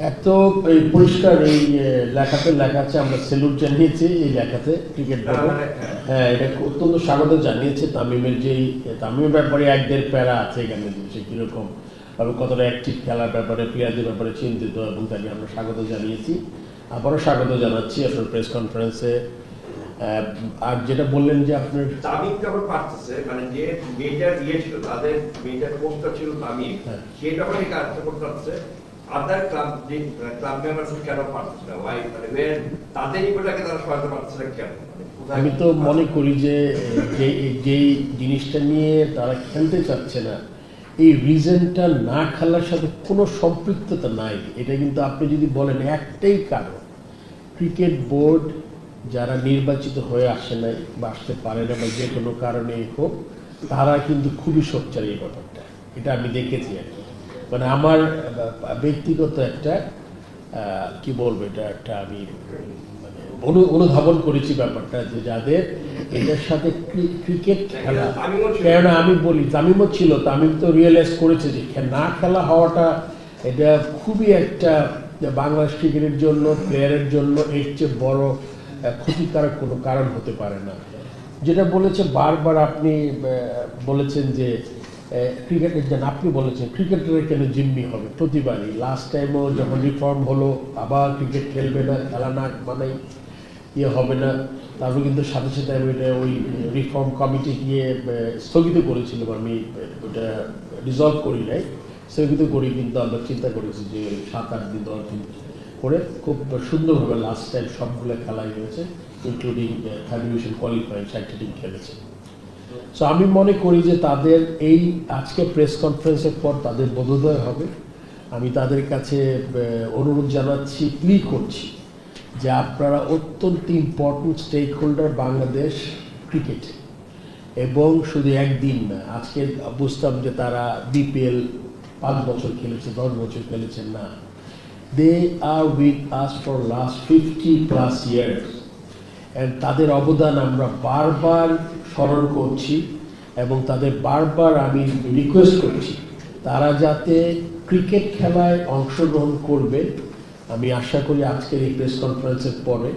এত এই পরিষ্কার এই লেখাতে লেখা আছে আমরা সেলুট জানিয়েছি এই লেখাতে ক্রিকেট বোর্ডে। হ্যাঁ এটা অত্যন্ত স্বাগত জানিয়েছে তামিমের যেই তামিমের ব্যাপারে এক দেড় প্যারা আছে এখানে সে কীরকম কতটা অ্যাক্টিভ খেলার ব্যাপারে প্লেয়ারদের ব্যাপারে চিন্তিত এবং তাকে আমরা স্বাগত জানিয়েছি। আবারও স্বাগত জানাচ্ছি আপনার প্রেস কনফারেন্সে আর যেটা বললেন যে আপনার তামিম যখন পারতেছে মানে যে মেয়েটার ইয়ে ছিল তাদের পোস্টটা ছিল তামিম হ্যাঁ। সে যখন এই কাজটা করতে পারছে আদার ক্লাব যে ক্লাব মেম্বার কেন পারতেছে না ওয়াই মানে when তাদের ইগোটাকে তারা সহায়তা পারতেছে না কেন? আমি তো মনে করি যে যে যেই জিনিসটা নিয়ে তারা খেলতে চাচ্ছে না এই রিজনটা না খেলার সাথে কোনো সম্পৃক্ততা নাই। এটা কিন্তু আপনি যদি বলেন একটাই কারণ ক্রিকেট বোর্ড যারা নির্বাচিত হয়ে আসে নাই বা আসতে পারে না বা যে কোনো কারণে হোক তারা কিন্তু খুবই সোচ্চার এই ব্যাপারটা। এটা আমি দেখেছি আর কি। মানে আমার ব্যক্তিগত একটা কি বলব, এটা একটা আমি মানে অনু- অনুধাবন করেছি ব্যাপারটা যে যাদের এটার সাথে ক্রিকেট খেলা। কেননা আমি বলি, তামিমও ছিল, তামিম তো রিয়েলাইজ করেছে যে না খেলা হওয়াটা এটা খুবই একটা বাংলাদেশ ক্রিকেটের জন্য প্লেয়ারের জন্য এর চেয়ে বড় ক্ষতিকারক কোনো কারণ হতে পারে না। যেটা বলেছে, বারবার আপনি বলেছেন যে ক্রিকেটের যেন আপনি বলেছেন, ক্রিকেটের কেন জিম্মি হবে, প্রতিবারই। লাস্ট টাইমও যখন রিফর্ম হলো, আবার ক্রিকেট খেলবে না, খেলা না মানে ইয়ে হবে না। তারপর কিন্তু সাথে সাথে আমি এটা ওই রিফর্ম কমিটি গিয়ে স্থগিত করেছিলাম আমি ওটা রিজলভ করি নাই। স্থগিত করি কিন্তু আমরা চিন্তা করেছি যে সাত, আট দিন, দশ দিন করে খুব সুন্দরভাবে লাস্ট টাইম সবগুলো খেলাই হয়েছে including third division qualifying team খেলেছে। সো আমি মনে করি যে তাদের এই আজকে প্রেস কনফারেন্সের পর তাদের বোধোদয় হবে। আমি তাদের কাছে অনুরোধ জানাচ্ছি প্লি করছি যে আপনারা অত্যন্ত important stakeholder Bangladesh cricket এবং শুধু একদিন না, আজকে বুঝতাম যে তারা বিপিএল পাঁচ বছর খেলেছে, দশ বছর খেলেছেন না। They are with us for last fifty plus years and তাদের অবদান আমরা বারবার স্মরণ করছি এবং তাদের বারবার আমি রিকোয়েস্ট করছি। তারা যাতে ক্রিকেট খেলায় অংশগ্রহণ করবে, আমি আশা করি আজকের এই প্রেস কনফারেন্সের পরে।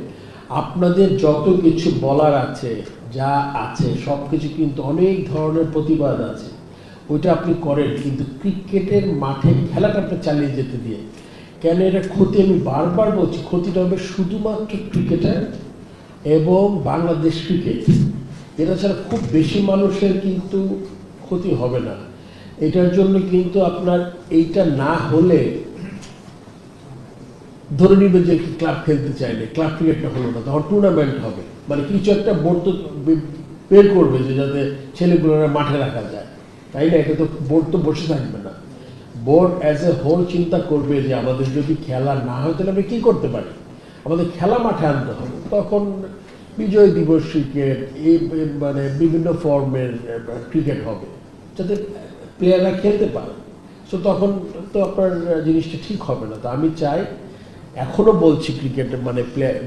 আপনাদের যত কিছু বলার আছে, যা আছে সব কিছু কিন্তু অনেক ধরনের প্রতিবাদ আছে। ওইটা আপনি করেন, কিন্তু ক্রিকেটের মাঠে খেলাটা চালিয়ে যেতে দিয়ে। কেন এটা ক্ষতি? আমি বারবার বলছি, ক্ষতিটা হবে শুধুমাত্র ক্রিকেটার এবং বাংলাদেশ ক্রিকেট এটা ছাড়া খুব বেশি মানুষের কিন্তু ক্ষতি হবে না। এটার জন্য কিন্তু আপনার এইটা না হলে ধরে নিবে যে ক্লাব খেলতে চাইলে, ক্লাব ক্রিকেটটা হলো না, তখন টুর্নামেন্ট হবে। মানে কিছু একটা বোর্ড তো বের করবে যে যাতে ছেলেগুলোরা মাঠে রাখা যায়। তাই না? এটা তো বোর্ড তো বসে থাকবে না। বোর্ড অ্যাজ এ হোল চিন্তা করবে যে আমাদের যদি খেলা না হয়, তাহলে আমরা কী করতে পারি? আমাদের খেলা মাঠে আনতে হবে। তখন বিজয় দিবস ক্রিকেট এই মানে বিভিন্ন ফর্মের ক্রিকেট হবে, যাতে প্লেয়াররা খেলতে পারে। সো তখন তো আপনার জিনিসটা ঠিক হবে না। তো আমি চাই, এখনও বলছি ক্রিকেট মানে প্লেয়ার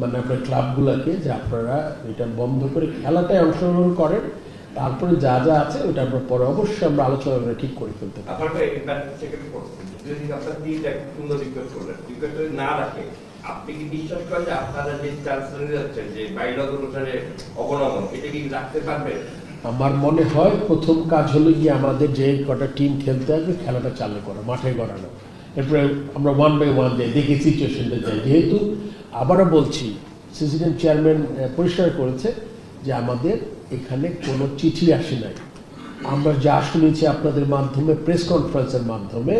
মানে আপনার ক্লাবগুলোকে যে আপনারা এটা বন্ধ করে খেলাটায় অংশগ্রহণ করেন, তারপরে যা যা আছে ওটা আমরা পরে অবশ্যই আমরা আলোচনা ঠিক করে ফেলতে পারি আপনি কি বিশ্বাস করেন যে আপনারা যে যাচ্ছেন, যে অনুসারে অবনমন, এটা কি রাখতে পারবেন? আমার মনে হয় প্রথম কাজ হলো গিয়ে আমাদের যে কটা টিম খেলতে আসবে খেলাটা চালু করা, মাঠে গড়ানো। এরপরে আমরা ওয়ান বাই ওয়ান যাই, দেখি সিচুয়েশনটা যাই। যেহেতু আবারও বলছি প্রেসিডেন্ট চেয়ারম্যান পরিষ্কার করেছে যে আমাদের এখানে কোনো চিঠি আসে নাই। আমরা যা শুনেছি আপনাদের মাধ্যমে প্রেস কনফারেন্সের মাধ্যমে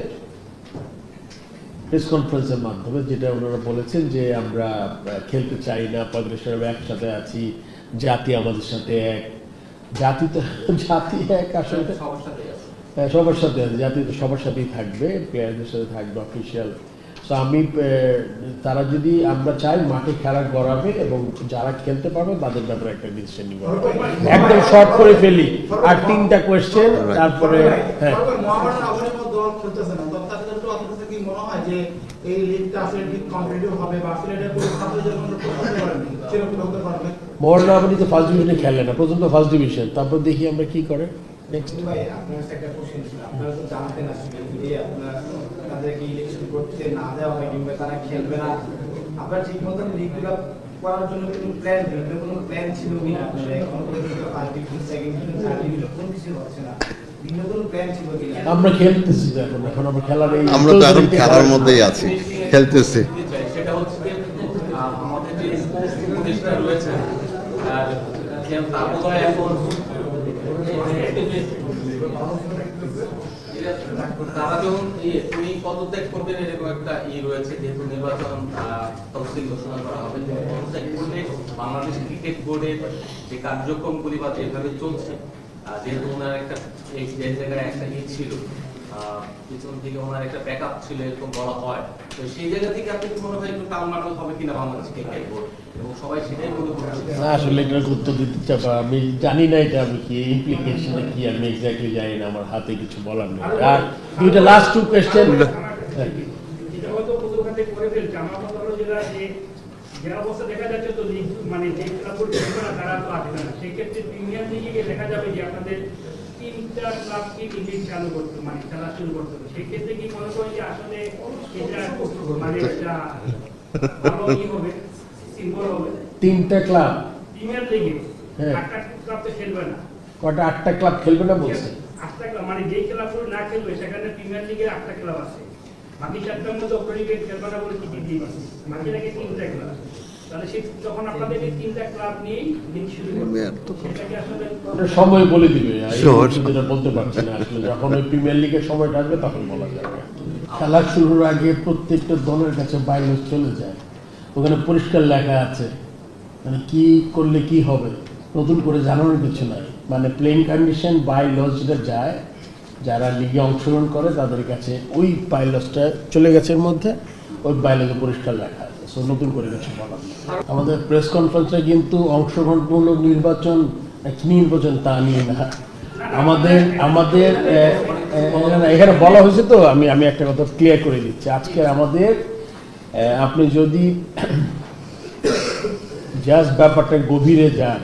প্রেস কনফারেন্সের মাধ্যমে যেটা ওনারা বলেছেন যে আমরা খেলতে চাই না ফেডারেশন একসাথে আছি জাতি আমাদের সাথে এক জাতি তো জাতি এক আসলে। হ্যাঁ, সবার সাথে আছে জাতি তো সবার সাথেই থাকবে প্লেয়ারদের সাথে থাকবে অফিসিয়াল তো আমি আহ, তারা যদি আমরা চাই মাঠে খেলা গড়াবে এবং যারা খেলতে পারবে তাদের ব্যাপারে একটা ডিসিশন নিব। একদম শর্ট করে ফেলি। আর তিনটা কোয়েশ্চেন তারপরে হ্যাঁ। যে এই লিগটা আসলে ঠিক কম্পিটিটিভ হবে বা কোনো ছাত্রদের জন্য করতে পারবে সেরকম হতে পারবে? মরনাবাড়ি তো ফার্স্ট ডিভিশনে খেলে না প্রথম তো ফার্স্ট ডিভিশন তারপর দেখি আমরা কি করে। নেক্সট ভাই আপনার একটা কোশ্চেন ছিল আপনারা তো জানতেন আসলে যে আপনারা তাদেরকে ইলেকশন করতে না দেওয়া হয় কিংবা তারা খেলবে না। আপনার ঠিক মতন লিগগুলো করার জন্য কোনো প্ল্যান নেই কোনো প্ল্যান ছিল কিনা? আপনার এখন পর্যন্ত first division second division third division কোন কিছু হচ্ছে না। আমরা খেলতেছি তো এখন এখন আমরা খেলার এই আমরা তো এখন খেলার মধ্যেই আছি খেলতেছি। সেটা হচ্ছে যে, আমাদের যে স্পোর্টস উপদেষ্টা রয়েছে আর যে তারপরে এখন তারা যখন ইয়ে, উনি পদত্যাগ করবেন এরকম একটা ই রয়েছে যেহেতু নির্বাচন আহ, তফসিল ঘোষণা করা হবে পদত্যাগ করলে বাংলাদেশ ক্রিকেট বোর্ডের যে কার্যক্রমগুলি বা যেভাবে চলছে যেহেতু ওনার একটা এই জায়গায় একটা ই ছিল পিছন থেকে ওনার একটা ব্যাকআপ ছিল এরকম বলা হয় তো সেই জায়গা থেকে আপনি কি মনে হয় একটু টালমাটাল হবে কিনা বাংলাদেশ ক্রিকেট বোর্ড এবং সবাই সেটাই মনে করছে। না আসলে এটার উত্তর দিতে চাপ আমি জানি না এটা আমি কি ইমপ্লিকেশন কি আমি এক্স্যাক্টলি জানি না আমার হাতে কিছু বলার নেই। আর দুইটা লাস্ট টু কোয়েশ্চেন এটা হয়তো প্রথমখানে করে ফেলছে আমার কথা হলো যেটা যে যে অবস্থা দেখা যাচ্ছে তো মানে যে ক্লাবগুলো তারা তো না। সেক্ষেত্রে প্রিমিয়ার লিগে গিয়ে দেখা যাবে যে আপনাদের তিনটা ক্লাবকে লিগ চালু করতে মানে খেলা শুরু করতে হবে। সেক্ষেত্রে কি মনে করেন যে আসলে এটা মানে ভালো ই হবে সিম্বল হবে? তিনটা ক্লাব প্রিমিয়ার লিগে? হ্যাঁ। আটটা ক্লাব তো খেলবে না। কটা আটটা ক্লাব খেলবে না বলছে? আটটা ক্লাব মানে যেই ক্লাবগুলো না খেলবে সেখানে প্রিমিয়ার লিগের আটটা ক্লাব আছে। বাকি চারটার মধ্যে অপরিগেট খেলবে না বলে চিঠি দিয়ে বাকি নাকি তিনটা ক্লাব সময় বলে দিবে। যেটা বলতে পারছি না আসলে। যখন ওই প্রিমিয়ার লিগের সময়টা আসবে তখন বলা যাবে। খেলা শুরুর আগে প্রত্যেকটা দলের কাছে বাইরে চলে যায়। ওখানে পরিষ্কার লেখা আছে। মানে কি করলে কি হবে? নতুন করে জানানোর কিছু নাই। মানে প্লেইং কন্ডিশন বাই লস যেটা যায় যারা লিগে অংশগ্রহণ করে তাদের কাছে ওই বাইলসটা চলে গেছে এর মধ্যে। ওই বাইলসে পরিষ্কার লেখা। সো নতুন করে কিছু বলার আমাদের প্রেস কনফারেন্সে কিন্তু অংশগ্রহণমূলক নির্বাচন নির্বাচন তা নিয়ে না। আমাদের আমাদের এখানে বলা হয়েছে তো, আমি আমি একটা কথা ক্লিয়ার করে দিচ্ছি। আজকে আমাদের আপনি যদি জাস্ট ব্যাপারটা গভীরে যান,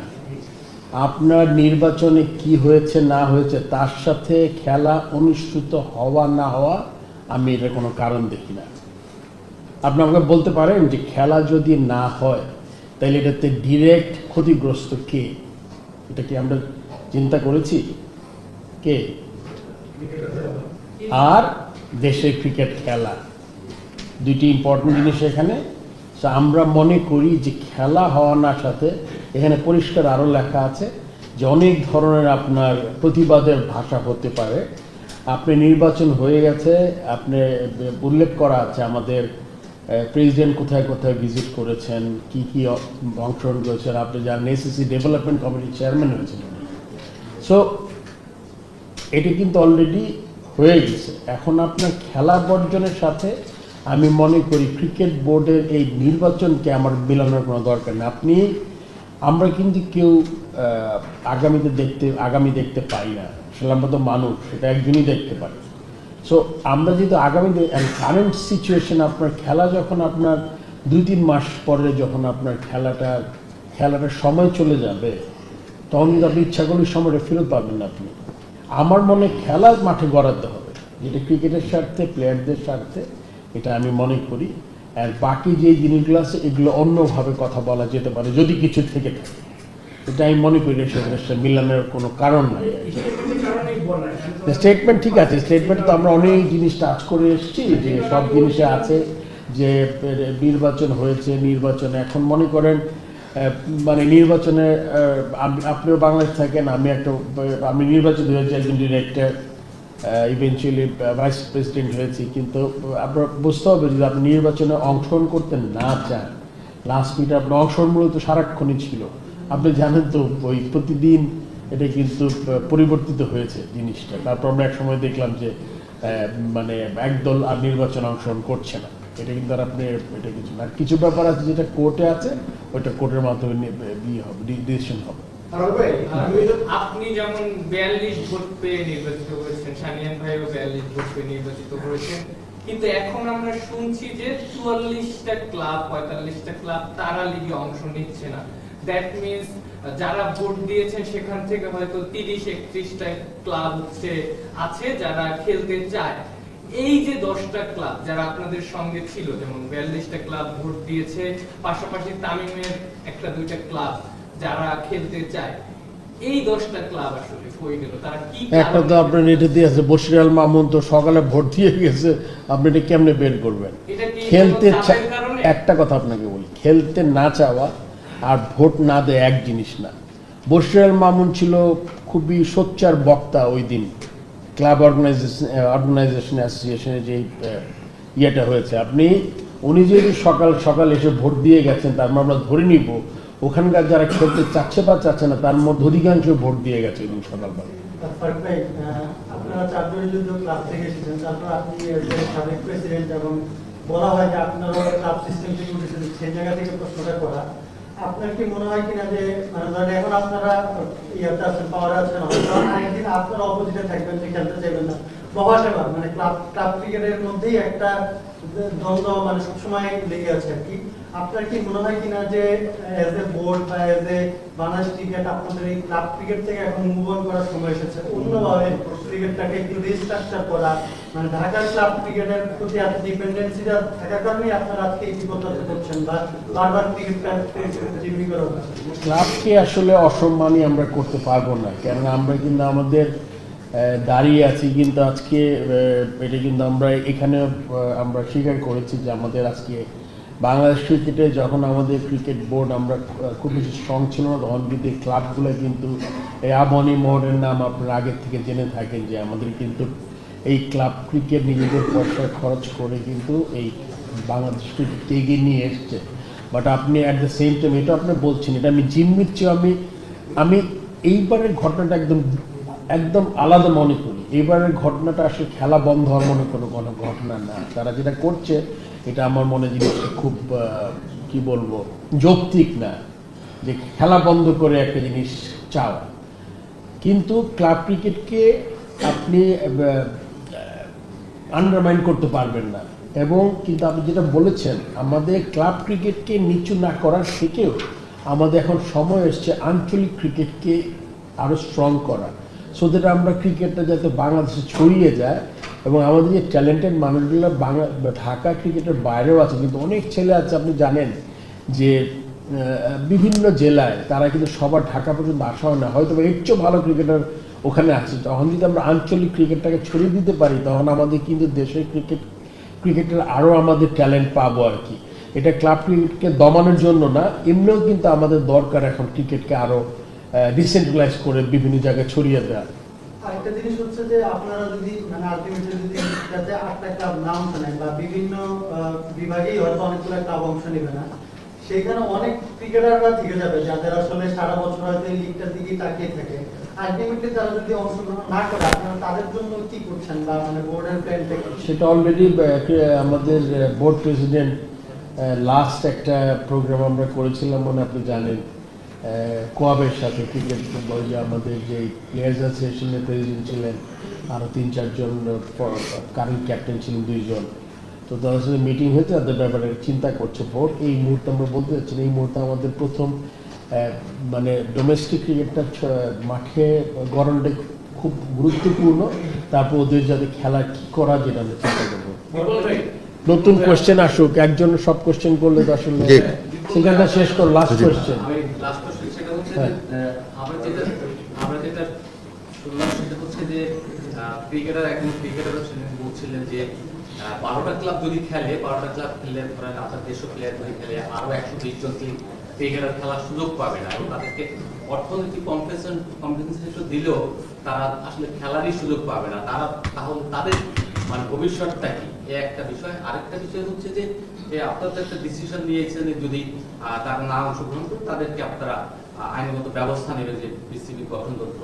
আপনার নির্বাচনে কি হয়েছে, না হয়েছে, তার সাথে খেলা অনুষ্ঠিত হওয়া, না হওয়া, আমি এটার কোনো কারণ দেখি না। আপনি আমাকে বলতে পারেন যে খেলা যদি না হয়, তাহলে এটাতে ডিরেক্ট ক্ষতিগ্রস্ত কে? এটা কি আমরা চিন্তা করেছি? কে? আর দেশের ক্রিকেট খেলা। দুইটি ইম্পর্টেন্ট জিনিস এখানে। আমরা মনে করি যে খেলা হওয়া না সাথে এখানে পরিষ্কার আরও লেখা আছে যে অনেক ধরনের আপনার প্রতিবাদের ভাষা হতে পারে। আপনি নির্বাচন হয়ে গেছে, আপনি উল্লেখ করা আছে আমাদের প্রেসিডেন্ট কোথায় কোথায় ভিজিট করেছেন, কি কি অংশগ্রহণ করেছেন, আপনি জানেন এসএসসি ডেভেলপমেন্ট কমিটির চেয়ারম্যান হয়েছেন। সো এটি কিন্তু অলরেডি হয়ে গেছে। এখন আপনার খেলা বর্জনের সাথে আমি মনে করি ক্রিকেট বোর্ডের এই নির্বাচনকে আমার মেলানোর কোনো দরকার নেই। আপনি, আমরা কিন্তু কেউ আগামীতে দেখতে, আগামী দেখতে পাই না। আসলে আমরা তো মানুষ, সেটা একজনই দেখতে পাই সো আমরা যেহেতু আগামী কারেন্ট সিচুয়েশন আপনার খেলা যখন আপনার দুই তিন মাস পরে যখন আপনার খেলাটা খেলাটার সময় চলে যাবে, তখন কিন্তু আপনি ইচ্ছা করলে সময়টা ফেরত পাবেন না আপনি। আমার মনে খেলার মাঠে গড়াতে হবে। যেটা ক্রিকেটের স্বার্থে, প্লেয়ারদের স্বার্থে, এটা আমি মনে করি। আর বাকি যে জিনিসগুলো আছে, এগুলো অন্যভাবে কথা বলা যেতে পারে, যদি কিছু থেকে থাকে। এটা আমি মনে করি সেটা মিলানোর কোনো কারণ নাই। স্টেটমেন্ট ঠিক আছে স্টেটমেন্ট তো আমরা অনেক জিনিস টাচ করে এসেছি, যে সব জিনিসে আছে, যে নির্বাচন হয়েছে, নির্বাচন, এখন মনে করেন মানে নির্বাচনে আপনিও বাংলাদেশ থাকেন, আমি একটা আমি নির্বাচিত হয়েছি একজন ডিরেক্টর ইভেনচুয়ালি ভাইস প্রেসিডেন্ট হয়েছি, কিন্তু আপনার বুঝতে হবে যদি আপনি নির্বাচনে অংশগ্রহণ করতে না চান। লাস্ট মিনিটে আপনার অংশগ্রহণ মূলত সারাক্ষণই ছিল। আপনি জানেন তো, ওই প্রতিদিন এটা কিন্তু পরিবর্তিত হয়েছে জিনিসটা। তারপর আমরা এক সময় দেখলাম যে মানে একদল আর নির্বাচন অংশগ্রহণ করছে না। এটা কিন্তু আর আপনি এটা কিছু না। কিছু ব্যাপার আছে যেটা কোর্টে আছে ওইটা কোর্টের মাধ্যমে ইয়ে হবে ডিসিশন হবে। আমি আপনি যেমন বিয়াল্লিশ ভোট পেয়ে নির্বাচিত হয়েছেন সানিয়ান ভাইও বিয়াল্লিশ ভোট পেয়ে নির্বাচিত হয়েছেন কিন্তু এখন আমরা শুনছি যে চুয়াল্লিশটা ক্লাব পঁয়তাল্লিশটা ক্লাব তারা লিগে অংশ নিচ্ছে না। দ্যাট মিনস যারা ভোট দিয়েছেন সেখান থেকে হয়তো তিরিশ একত্রিশটা ক্লাব হচ্ছে আছে যারা খেলতে চায়। এই যে দশটা ক্লাব যারা আপনাদের সঙ্গে ছিল যেমন বিয়াল্লিশটা ক্লাব ভোট দিয়েছে পাশাপাশি তামিমের একটা দুইটা ক্লাব যারা খেলতে চায় এই দশটা ক্লাব আসলে কই গেল? তারা কি একটা তো আপনার এটা দিয়ে আছে বসিরাল মামুন তো সকালে ভোট দিয়ে গেছে আপনি এটা কেমনে বের করবেন? এটা খেলতে? একটা কথা আপনাকে বলি খেলতে না চাওয়া আর ভোট না দেয় এক জিনিস না। বসিরাল মামুন ছিল খুবই সোচ্চার বক্তা ওই দিন। ক্লাব অর্গানাইজেশন অর্গানাইজেশন অ্যাসোসিয়েশনের যে ইয়েটা হয়েছে। আপনি, উনি যদি সকাল সকাল এসে ভোট দিয়ে গেছেন, তার মানে আমরা ধরে নিব, ওখানকার যারা খেলতে চাচ্ছে বা চাচ্ছে না, তার মধ্যে অধিকাংশ ভোট দিয়ে গেছে দিন সকালবেলা। এবং বলা হয় যে আপনারা ক্লাব সিস্টেম থেকে উঠেছেন, সেই জায়গা থেকে প্রশ্নটা করা। আপনার কি মনে হয় কিনা যে মানে এখন আপনারা ইয়াতে আছেন পাওয়ার আছেন, হয়তো আপনারা অপোজিটে থাকবেন, যে খেলতে চাইবেন না। মহাসেবা মানে ক্লাব ক্লাব ক্রিকেটের মধ্যেই একটা দ্বন্দ্ব মানে সবসময় লেগে আছে আর কি। আপনার কি মনে হয় কিনা যে এজ এ বোর্ড বা এজ এ ক্রিকেট আপনাদের এই ক্লাব ক্রিকেট থেকে এখন মুভ অন করার সময় এসেছে? অন্যভাবে ক্রিকেটটাকে একটু রিস্ট্রাকচার করা মানে ক্লাব ক্রিকেটের প্রতি এত ডিপেন্ডেন্সিটা থাকার কারণেই আজকে এই করছেন বা বারবার ক্রিকেটটা জিম্মি করা ক্লাবকে আসলে অসম্মানই আমরা করতে পারব না, কেননা আমরা কিন্তু আমাদের দাঁড়িয়ে আছি কিন্তু আজকে এটা কিন্তু আমরা এখানে আমরা স্বীকার করেছি যে আমাদের আজকে বাংলাদেশ ক্রিকেটে যখন আমাদের ক্রিকেট বোর্ড, আমরা খুব বেশি স্ট্রং ছিল না, তখন কিন্তু এই ক্লাবগুলো কিন্তু, এই আবনি মোহরের নাম আপনারা আগের থেকে জেনে থাকেন যে আমাদের কিন্তু এই ক্লাব ক্রিকেট নিজেদের পয়সা খরচ করে কিন্তু এই বাংলাদেশ ক্রিকেটকে এগিয়ে নিয়ে এসছে। বাট আপনি অ্যাট দ্য সেম টাইম এটা আপনি বলছেন, এটা আমি জিম্মির চেয়ে আমি আমি এইবারের ঘটনাটা একদম একদম আলাদা মনে করি। এইবারের ঘটনাটা আসলে খেলা বন্ধ হওয়ার মনে কোনো কোনো ঘটনা না। তারা যেটা করছে এটা আমার মনে জিনিসটা খুব কি বলব, যৌক্তিক না যে খেলা বন্ধ করে একটা জিনিস চাওয়া কিন্তু ক্লাব ক্রিকেটকে আপনি আন্ডারমাইন করতে পারবেন না। এবং কিন্তু আপনি যেটা বলেছেন, আমাদের ক্লাব ক্রিকেটকে নিচু না করার থেকেও আমাদের এখন সময় এসছে আঞ্চলিক ক্রিকেটকে আরও স্ট্রং করা। সো দ্যাট আমরা ক্রিকেটটা যাতে বাংলাদেশে ছড়িয়ে যায় এবং আমাদের যে ট্যালেন্টেড মানুষগুলো বাংলা, ঢাকা ক্রিকেটের বাইরেও আছে, কিন্তু অনেক ছেলে আছে, আপনি জানেন, যে বিভিন্ন জেলায় তারা কিন্তু সবার ঢাকা পর্যন্ত আসা হয় না, হয়তো এর চেয়েও ভালো ক্রিকেটার ওখানে আছে। তখন যদি আমরা আঞ্চলিক ক্রিকেটটাকে ছড়িয়ে দিতে পারি, তখন আমাদের কিন্তু দেশের ক্রিকেট, ক্রিকেটের আরও আমাদের ট্যালেন্ট পাবো আর কি। এটা ক্লাব ক্রিকেটকে দমানোর জন্য না, এমনিও কিন্তু আমাদের দরকার এখন ক্রিকেটকে আরও ডিসেন্ট্রালাইজ করে বিভিন্ন জায়গায় ছড়িয়ে দেওয়া। জিনিস হচ্ছে যে আপনারা যদি মানে আলটিমেটলি যদি যাতে আটটা ক্লাব না অংশ নেয় বা বিভিন্ন বিভাগেই হয়তো অনেকগুলো ক্লাব অংশ নেবে না সেখানে অনেক ক্রিকেটাররা থেকে যাবে যাদের আসলে সারা বছর হয়তো লিগটার দিকেই তাকিয়ে থাকে। আলটিমেটলি তারা যদি অংশগ্রহণ না করে, আপনারা তাদের জন্য কি করছেন বা মানে বোর্ডের প্ল্যানটা সেটা অলরেডি আমাদের বোর্ড প্রেসিডেন্ট লাস্ট একটা প্রোগ্রাম আমরা করেছিলাম মনে আপনি জানেন। কোয়াবের সাথে ক্রিকেট ফুটবল যে আমাদের যে প্লেয়ার্স অ্যাসোসিয়েশনের প্রেসিডেন্ট ছিলেন আরও তিন চারজন কারেন্ট ক্যাপ্টেন ছিলেন দুইজন। তো তাদের সাথে মিটিং হয়েছে তাদের ব্যাপারে চিন্তা করছে বোর্ড এই মুহূর্তে আমরা বলতে চাচ্ছি এই মুহূর্তে আমাদের প্রথম মানে ডোমেস্টিক ক্রিকেটটা মাঠে গরমটা খুব গুরুত্বপূর্ণ। তারপর ওদের যাতে খেলা কি করা যেটা আমরা চিন্তা করব। নতুন কোশ্চেন আসুক একজন সব কোশ্চেন করলে তো আসলে জি। শেষ কর লাস্ট কোশ্চেন লাস্ট কোশ্চেন সেটা হচ্ছে যে হ্যাঁ। আহ, আমরা যেটা আমরা যেটা শুনলাম সেটা হচ্ছে যে ক্রিকেটার একজন ক্রিকেটার বলছিলেন যে বারোটা ক্লাব যদি খেলে বারোটা ক্লাব খেললে ধরেন আপনার দেড়শো প্লেয়ার যদি খেলে আরও একশো বিশ জন ক্রিকেটার খেলার সুযোগ পাবে না। এবং তাদেরকে অর্থনৈতিক কম্পেনসেশন কম্পেনসেশন দিলেও তারা আসলে খেলারই সুযোগ পাবে না। তারা তাহলে তাদের মানে ভবিষ্যৎটা কি? এ একটা বিষয়। আরেকটা বিষয় হচ্ছে যে একটা ডিসিশন নিয়েছেন, যদি না অংশগ্রহণ তাদেরকে আপনারা আইনগত ব্যবস্থা নেবেন যে বিসিবি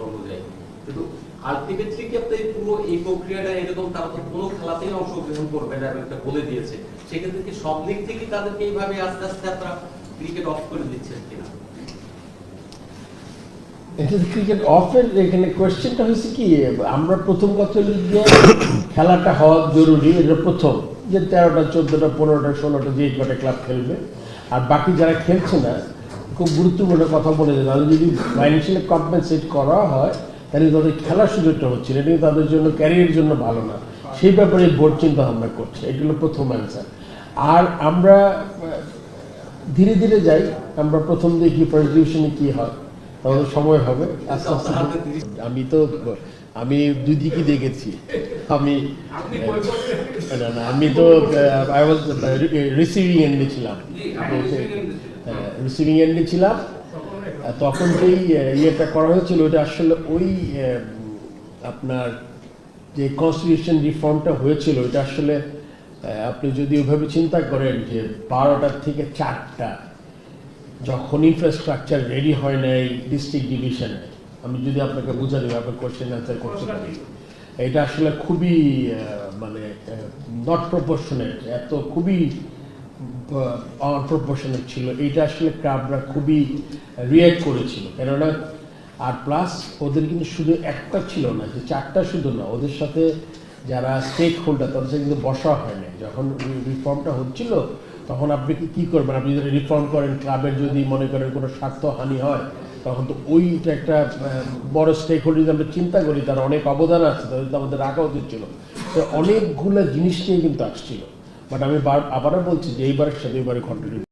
অনুযায়ী। কিন্তু আলটিমেটলি কি আপনার এই পুরো এই প্রক্রিয়াটা এরকম তারা তো কোনো খেলাতেই অংশগ্রহণ করবে না বলে দিয়েছে। সেক্ষেত্রে কি সব দিক থেকে তাদেরকে এইভাবে আস্তে আস্তে আপনারা ক্রিকেট অফ করে দিচ্ছেন কিনা? এটা ক্রিকেট অফের এখানে কোয়েশ্চেনটা হয়েছে কি, আমরা প্রথম কথা হলো যে খেলাটা হওয়া জরুরি, এটা প্রথম। যে তেরোটা চোদ্দোটা পনেরোটা ষোলোটা যে কটা ক্লাব খেলবে। আর বাকি যারা খেলছে না খুব গুরুত্বপূর্ণ কথা বলে যে তাদের যদি ফাইন্যান্সিয়ালি কম্পেনসেট করা হয় তাহলে তাদের খেলার সুযোগটা হচ্ছে এটা কিন্তু তাদের জন্য ক্যারিয়ারের জন্য ভালো না। সেই ব্যাপারে বোর্ড চিন্তা ভাবনা করছে। এটি হলো প্রথম অ্যান্সার আর আমরা ধীরে ধীরে যাই। আমরা প্রথম দেখি ফার্স্ট ডিভিশনে কি হয়। তাহলে সময় হবে। আস্তে আস্তে আমি তো আমি দুই দিকই দেখেছি। আমি না না আমি তো আই ওয়াজ রিসিভিং এন্ডে ছিলাম। রিসিভিং এন্ডে ছিলাম। তখন যেই ইয়েটা করা হয়েছিল ওটা আসলে ওই আপনার যে কনস্টিটিউশন রিফর্মটা হয়েছিল এটা আসলে আপনি যদি ওইভাবে চিন্তা করেন যে বারোটার থেকে চারটা যখন ইনফ্রাস্ট্রাকচার রেডি হয় নাই ডিস্ট্রিক্ট ডিভিশনে আমি যদি আপনাকে বুঝা দেবো আপনার কোশ্চেন অ্যান্সার করতে পারি। এটা আসলে খুবই মানে নট প্রপোর্শনেট এত খুবই অনপ্রপোর্শনেট ছিল। এইটা আসলে ক্রাবরা খুবই রিয়েক্ট করেছিল। কেননা আর প্লাস ওদের কিন্তু শুধু একটা ছিল না যে চারটা শুধু না ওদের সাথে যারা স্টেক হোল্ডার তাদের সাথে কিন্তু বসা হয় না যখন রিফর্মটা হচ্ছিল তখন আপনি কি- কি করবেন? আপনি যদি রিফর্ম করেন ক্লাবের যদি মনে করেন কোনো স্বার্থ হানি হয় তখন তো ওইটা একটা বড় স্টেক হোল্ডার আমরা চিন্তা করি, তার অনেক অবদান আছে, তাদের আমাদের রাখা উচিত ছিল। তো অনেকগুলো জিনিস নিয়ে কিন্তু আসছিল। বাট আমি আবারও বলছি যে এইবারের সাথে এইবারে কন্টিনিউ